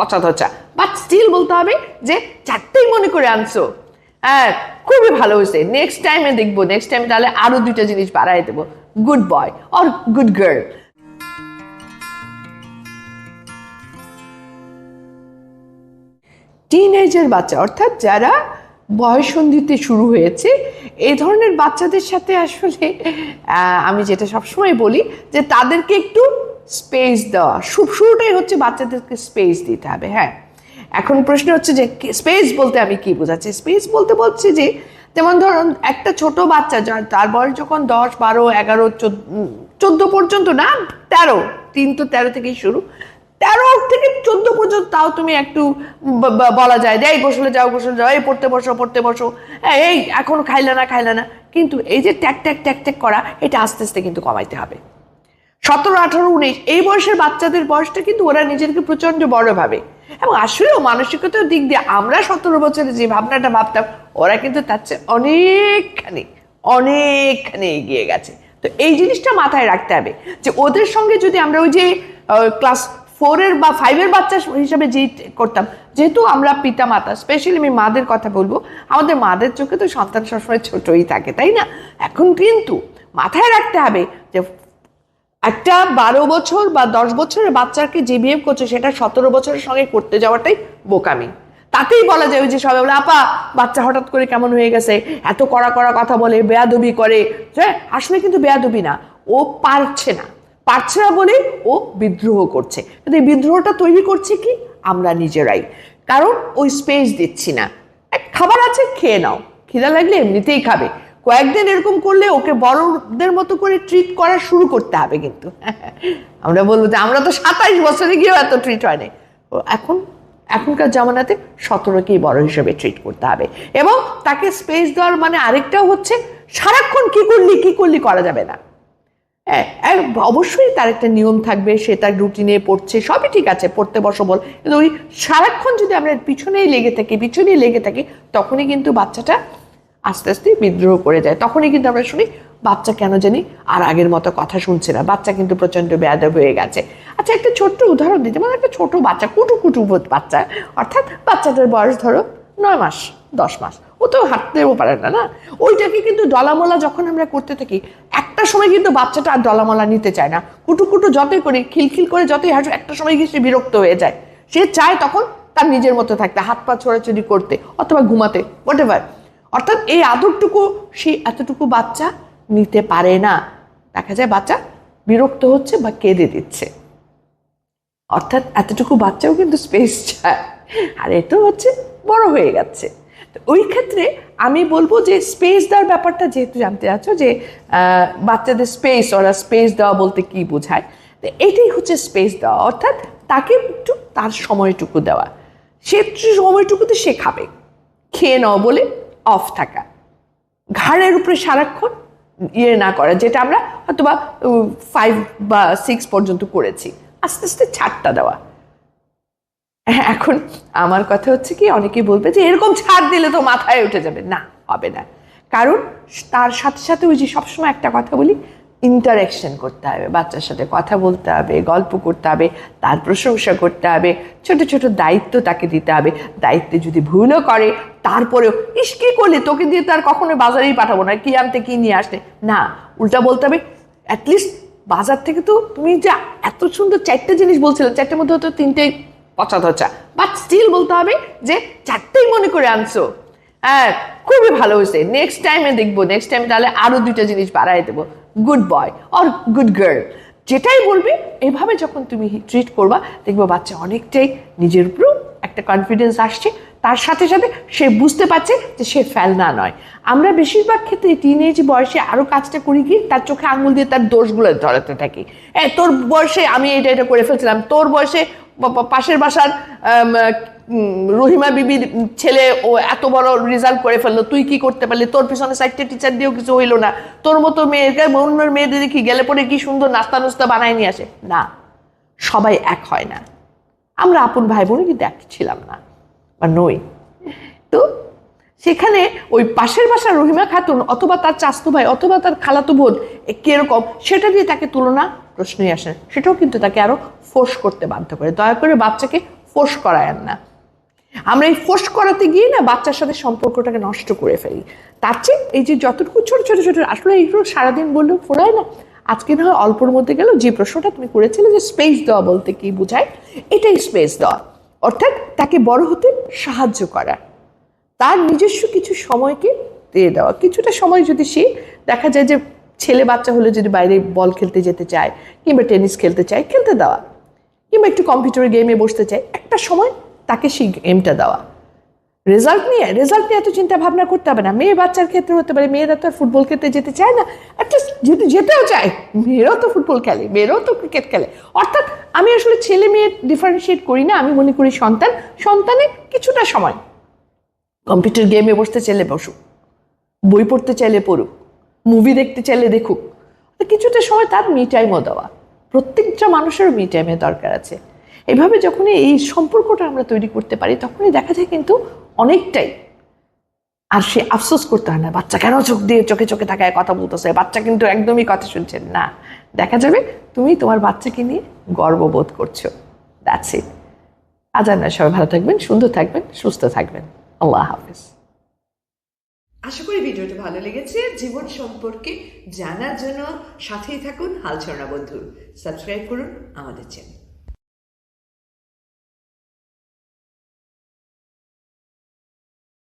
পঁচাত্তর চা but still বলতে হবে যে চারটেই মনে করে আনছো। হ্যাঁ খুবই ভালো হয়েছে। নেক্সট টাইমে দেখব নেক্সট টাইমে তাহলে আরও দুইটা জিনিস বাড়াই দেবো। Good boy or good girl teenager বাচ্চা, অর্থাৎ যারা বয়সন্ধিতে শুরু হয়েছে এই ধরনের বাচ্চাদের সাথে আসলে আমি যেটা সবসময় বলি যে তাদেরকে একটু স্পেস দেওয়া। শুরুটাই হচ্ছে বাচ্চাদেরকে স্পেস দিতে হবে হ্যাঁ। এখন প্রশ্ন হচ্ছে যে স্পেস বলতে আমি কি বোঝাচ্ছি? স্পেস বলতে বলছি যে যেমন ধরুন একটা ছোট বাচ্চা যার তার বয়স যখন দশ বারো এগারো চোদ্দ পর্যন্ত না তেরো তিন তো তেরো থেকেই শুরু। তেরো থেকে চোদ্দ পর্যন্ত তাও তুমি একটু বলা যায় যে এই গোসলে যাও গোসলে যাও এই পড়তে বসো পড়তে বসো। হ্যাঁ, এই এখন খাইলে না খাইলে না। কিন্তু এই যে ট্যাক ট্যাক ট্যাক ট্যাক করা এটা আস্তে আস্তে কিন্তু কমাইতে হবে। সতেরো, আঠারো, উনিশ, এই বয়সের বাচ্চাদের বয়সটা কিন্তু ওরা নিজেদেরকে প্রচণ্ড বড় ভাবে। এবং আসলেও মানসিকতার দিক দিয়ে আমরা সতেরো বছরে যে ভাবনাটা ভাবতাম, ওরা কিন্তু তার চেয়ে অনেকখানি অনেকখানি এগিয়ে গেছে। তো এই জিনিসটা মাথায় রাখতে হবে যে ওদের সঙ্গে যদি আমরা ওই যে ক্লাস ফোরের বা ফাইভের বাচ্চা হিসাবে যে করতাম, যেহেতু আমরা পিতা মাতা স্পেশালি আমি মাদের কথা বলব, আমাদের মাদের চোখে তো সন্তান সবসময় ছোটই থাকে, তাই না? এখন কিন্তু মাথায় রাখতে হবে যে একটা বারো বছর বা দশ বছরের বাচ্চাকে বিহেভ করছে, সেটা সতেরো বছরের সঙ্গে করতে যাওয়াটাই বোকামি। তাতেই বলা যায় যে সবাই বলে, আপা, বাচ্চা হঠাৎ করে কেমন হয়ে গেছে? এত কড়া কড়া কথা বলে, বেয়াদবি করে। হ্যাঁ আসলে কিন্তু বেয়াদবি না, ও পারছে না। পারছে না বলে ও বিদ্রোহ করছে। কিন্তু এই বিদ্রোহটা তৈরি করছে কি? আমরা নিজেরাই। কারণ ওই স্পেস দিচ্ছি না। খাবার আছে, খেয়ে নাও। খিদা লাগলে এমনিতেই খাবে। কয়েকদিন এরকম করলে ওকে বড়দের মতো করে ট্রিট করা শুরু করতে হবে কিন্তু। আমরা বলব যে আমরা তো সাতাইশ বছরে গিয়েও এত ট্রিট হয়নি। এখন, এখনকার জামানাতে সতেরোকেই বড় হিসেবে ট্রিট করতে হবে। এবং তাকে স্পেস দেওয়ার মানে আরেকটাও হচ্ছে, সারাক্ষণ কি করলি কি করলি করা যাবে না। হ্যাঁ অবশ্যই তার একটা নিয়ম থাকবে, সে তার রুটিনে পড়ছে, সবই ঠিক আছে, পড়তে বসো বল। কিন্তু ওই সারাক্ষণ যদি আমরা পিছনেই লেগে থাকি, পিছনেই লেগে থাকি, তখনই কিন্তু বাচ্চাটা আস্তে আস্তে বিদ্রোহ করে যায়। তখনই কিন্তু আমরা শুনি, বাচ্চা কেন জানি আর আগের মতো কথা শুনছে না। বাচ্চা কিন্তু প্রচণ্ড বেয়াদব হয়ে গেছে। আচ্ছা একটা ছোট্ট উদাহরণ দিতে মানে একটা ছোট বাচ্চা, কুটু কুটু বাচ্চা। অর্থাৎ বাচ্চাটার বয়স ধরো নয় মাস, দশ মাস। ও তো হাঁটতেও পারে না না? ওইটাকে কিন্তু ডলামলা যখন আমরা করতে থাকি, একটা সময় কিন্তু বাচ্চাটা আর ডলামলা নিতে চায় না। কুটু কুটু যতই করি, খিলখিল করে যতই হাঁটু একটা সময় গিয়ে সে বিরক্ত হয়ে যায়। সে চায় তখন তার নিজের মতো থাকতে, হাত পা ছোড়াছড়ি করতে, অথবা ঘুমাতে হোয়াট অর্থাৎ এই আদরটুকু সেই এতটুকু বাচ্চা নিতে পারে না। দেখা যায় বাচ্চা বিরক্ত হচ্ছে বা কেঁদে দিচ্ছে। অর্থাৎ এতটুকু বাচ্চাও কিন্তু স্পেস চায়। আর এটা হচ্ছে বড় হয়ে গেছে। তো ওই ক্ষেত্রে আমি বলব যে স্পেস দেওয়ার ব্যাপারটা যেহেতু জানতে চাচ্ছ যে বাচ্চাদের স্পেস ওরা স্পেস দেওয়া বলতে কি বোঝায়? তো এটাই হচ্ছে স্পেস দেওয়া। অর্থাৎ তাকে একটু তার সময়টুকু দেওয়া। সে সময়টুকুতে সে খাবে। খেয়ে নাও বলে অফ থাকা। ঘাড়ের উপরে সারাক্ষণ ইয়ে না করা যেটা আমরা হয়তো বা ফাইভ বা সিক্স পর্যন্ত করেছি। আস্তে আস্তে ছাড়টা দেওয়া। হ্যাঁ, এখন আমার কথা হচ্ছে কি অনেকেই বলবে যে এরকম ছাড় দিলে তো মাথায় উঠে যাবে। না হবে না। কারণ তার সাথে সাথে ওই যে সবসময় একটা কথা বলি ইন্টারাকশন করতে হবে, বাচ্চার সাথে কথা বলতে হবে, গল্প করতে হবে, তার প্রশংসা করতে হবে, ছোট ছোট দায়িত্ব তাকে দিতে হবে, দায়িত্বে যদি ভুলও করে, তারপরেও, ইস, কি করলে? তোকে দিয়ে তার কখনো বাজারেই পাঠাবো না, কি আনতে, কি নিয়ে আসতে? না, উল্টা বলতে হবে অ্যাটলিস্ট বাজার থেকে তো তুমি যা, এত সুন্দর চারটে জিনিস বলছিলে, চারটের মধ্যে হয়তো তিনটে পচা চা বাট স্টিল বলতে হবে যে, চারটেই মনে করে আনছো। হ্যাঁ খুবই ভালো হয়েছে নেক্সট টাইমে দেখব নেক্সট টাইমে তাহলে আরও দুইটা জিনিস বাড়াই দেবো। Good boy or good girl যেটাই বলবে, এভাবে যখন তুমি ট্রিট করবা, দেখব বাচ্চা অনেকটাই নিজের উপরেও একটা কনফিডেন্স আসছে। তার সাথে সাথে সে বুঝতে পারছে যে সে ফেলনা নয়। আমরা বেশিরভাগ ক্ষেত্রে টিনেজ বয়সে আরও কাজটা করি কি, তার চোখে আঙুল দিয়ে তার দোষগুলো ধরাতে থাকি। হ্যাঁ তোর বয়সে আমি এটা এটা করে ফেলছিলাম, তোর বয়সে পাশের বাসার রহিমা বিবির ছেলে ও এত বড় রেজাল্ট করে ফেলল, তুই কি করতে পারলি? তোর পিছনে সাইডটা টিচার দিয়েও কিছু হইল না। তোর মতো মেয়েকে অন্য মেয়েদের দেখি গেলে পরে কি সুন্দর নাস্তা নাস্তা বানায় নিয়ে আসে? না, সবাই এক হয় না। আমরা আপন ভাই বোনই কিন্তু এক ছিলাম না, বা নই। তো সেখানে ওই পাশের বাসার রহিমা খাতুন অথবা তার চাস্তু ভাই অথবা তার খালাতো বোন কীরকম, সেটা দিয়ে তাকে তুলনা প্রশ্নই আসে সেটাও কিন্তু তাকে আরও ফোর্স করতে বাধ্য করে। দয়া করে বাচ্চাকে ফোর্স করায়েন না। আমরা এই ফোর্স করাতে গিয়ে না বাচ্চার সাথে সম্পর্কটাকে নষ্ট করে ফেলি। তার চেয়ে এই যে যতটুকু ছোট ছোট ছোট, আসলে এইগুলো সারাদিন বললেও ফোরায় না। আজকে না হয় অল্পর মধ্যে গেল যে প্রশ্নটা তুমি করেছিলে যে স্পেস দেওয়া বলতে কি বোঝায়, এটাই স্পেস দেওয়া। অর্থাৎ তাকে বড় হতে সাহায্য করা। তার নিজস্ব কিছু সময়কে দিয়ে দেওয়া। কিছুটা সময় যদি সে দেখা যায় যে ছেলে বাচ্চা হলে যদি বাইরে বল খেলতে যেতে চায় কিংবা টেনিস খেলতে চায়, খেলতে দেওয়া। কিংবা একটু কম্পিউটার গেমে বসতে চায়, একটা সময় তাকে সেই গেমটা দেওয়া। রেজাল্ট নিয়ে রেজাল্ট নিয়ে এত চিন্তা ভাবনা করতে হবে না। মেয়ে বাচ্চার ক্ষেত্রে হতে পারে, মেয়েরা তো আর ফুটবল খেলতে যেতে চায় না। অ্যাটলিস্ট যদি যেতেও চায়, মেয়েরাও তো ফুটবল খেলে, মেয়েরাও তো ক্রিকেট খেলে। অর্থাৎ আমি আসলে ছেলে মেয়ে ডিফারেন্সিয়েট করি না, আমি মনে করি সন্তান, সন্তানের কিছুটা সময়। কম্পিউটার গেমে বসতে চাইলে বসুক, বই পড়তে চাইলে পড়ুক মুভি দেখতে চাইলে দেখুক কিছুটা সময় তার মি টাইমও দেওয়া। প্রত্যেকটা মানুষেরও মি টাইমের দরকার আছে। এভাবে যখনই এই সম্পর্কটা আমরা তৈরি করতে পারি, তখনই দেখা যায় কিন্তু অনেকটাই আর সে আফসোস করতে হয় না, বাচ্চা কেন চোখ দিয়ে চোখে চোখে থাকায় কথা বলতেছে? বাচ্চা কিন্তু একদমই কথা শুনছেন না। দেখা যাবে তুমি তোমার বাচ্চাকে নিয়ে গর্ববোধ করছ। দ্যাটস ইট আজ আর না সবাই ভালো থাকবেন, সুন্দর থাকবেন, সুস্থ থাকবেন। আল্লাহ হাফিজ। আশা করি ভিডিওটা ভালো লেগেছে। জীবন সম্পর্কে জানার জন্য সাথেই থাকুন হালছড়া বন্ধু। সাবস্ক্রাইব করুন আমাদের চ্যানেল